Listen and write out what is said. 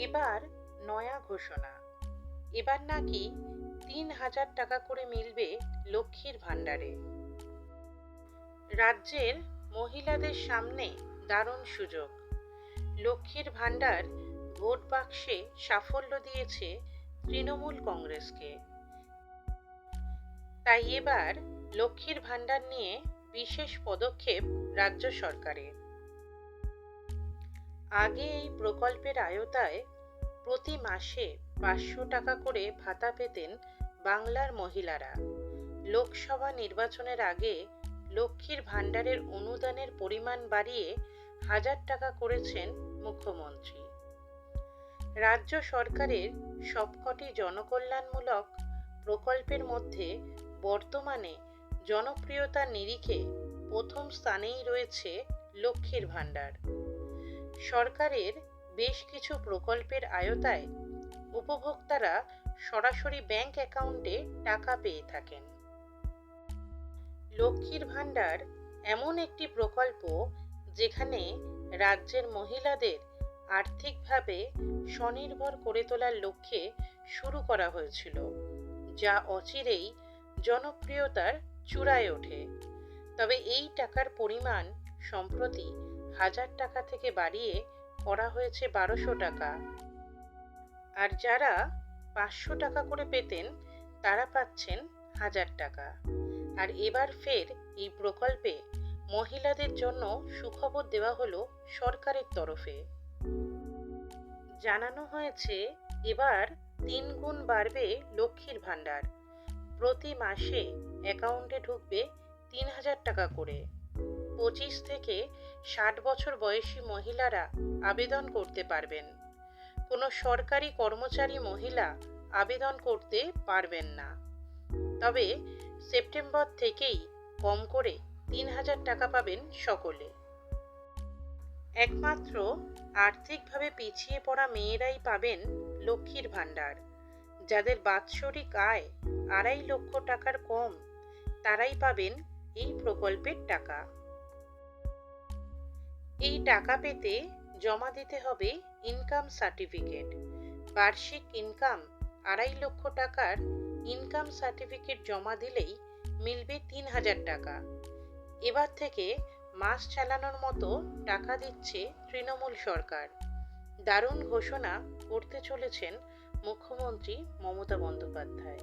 এবার নয়া ঘোষণা। এবার নাকি তিন হাজার টাকা করে মিলবে লক্ষ্মীর ভাণ্ডারে। রাজ্যের মহিলাদের সামনে দারুণ সুযোগ। লক্ষ্মীর ভাণ্ডার ভোট বাক্সে সাফল্য দিয়েছে তৃণমূল কংগ্রেসকে। তাই এবার লক্ষ্মীর ভাণ্ডার নিয়ে বিশেষ পদক্ষেপ রাজ্য সরকারের। আগে এই প্রকল্পের আয়তায় প্রতি মাসে পাঁচশো টাকা করে ভাতা পেতেন বাংলার মহিলারা। লোকসভা নির্বাচনের আগে লক্ষ্মীর ভাণ্ডারের অনুদানের পরিমাণ বাড়িয়ে হাজার টাকা করেছেন মুখ্যমন্ত্রী। রাজ্য সরকারের সবকটি জনকল্যাণমূলক প্রকল্পের মধ্যে বর্তমানে জনপ্রিয়তার নিরিখে প্রথম স্থানেই রয়েছে লক্ষ্মীর ভাণ্ডার। সরকারের বেশ কিছু প্রকল্পের আয়তায় উপভোক্তারা সরাসরি ব্যাংক অ্যাকাউন্টে টাকা পেয়ে থাকেন। লক্ষ্মীর ভাণ্ডার এমন একটি প্রকল্প যেখানে রাজ্যের মহিলাদের আর্থিকভাবে স্বনির্ভর করে তোলার লক্ষ্যে শুরু করা হয়েছিল, যা অচিরেই জনপ্রিয়তার চূড়ায় ওঠে। তবে এই টাকার পরিমাণ সম্প্রতি হাজার টাকা থেকে বাড়িয়ে করা হয়েছে বারোশো টাকা। আর যারা পাঁচশো টাকা করে পেতেন, তারা পাচ্ছেন হাজার টাকা। আর এবার ফের এই প্রকল্পে মহিলাদের জন্য সুখবর দেওয়া হলো সরকারের তরফে। জানানো হয়েছে, এবার তিন গুণ বাড়বে লক্ষ্মীর ভাণ্ডার। প্রতি মাসে অ্যাকাউন্টে ঢুকবে তিন হাজার টাকা করে। পঁচিশ থেকে ষাট বছর বয়সী মহিলারা আবেদন করতে পারবেন। কোনো সরকারি কর্মচারী মহিলা আবেদন করতে পারবেন না। তবে সেপ্টেম্বর থেকেই কম করে তিন হাজার টাকা পাবেন সকলে। একমাত্র আর্থিকভাবে পিছিয়ে পড়া মেয়েরাই পাবেন লক্ষ্মীর ভাণ্ডার। যাদের বাৎসরিক আয় আড়াই লক্ষ টাকার কম, তারাই পাবেন এই প্রকল্পের টাকা। এই টাকা পেতে জমা দিতে হবে ইনকাম সার্টিফিকেট। বার্ষিক ইনকাম আড়াই লক্ষ টাকার ইনকাম সার্টিফিকেট জমা দিলেই মিলবে তিন হাজার টাকা। এবার থেকে মাস চালানোর মতো টাকা দিচ্ছে তৃণমূল সরকার। দারুণ ঘোষণা করতে চলেছেন মুখ্যমন্ত্রী মমতা বন্দ্যোপাধ্যায়।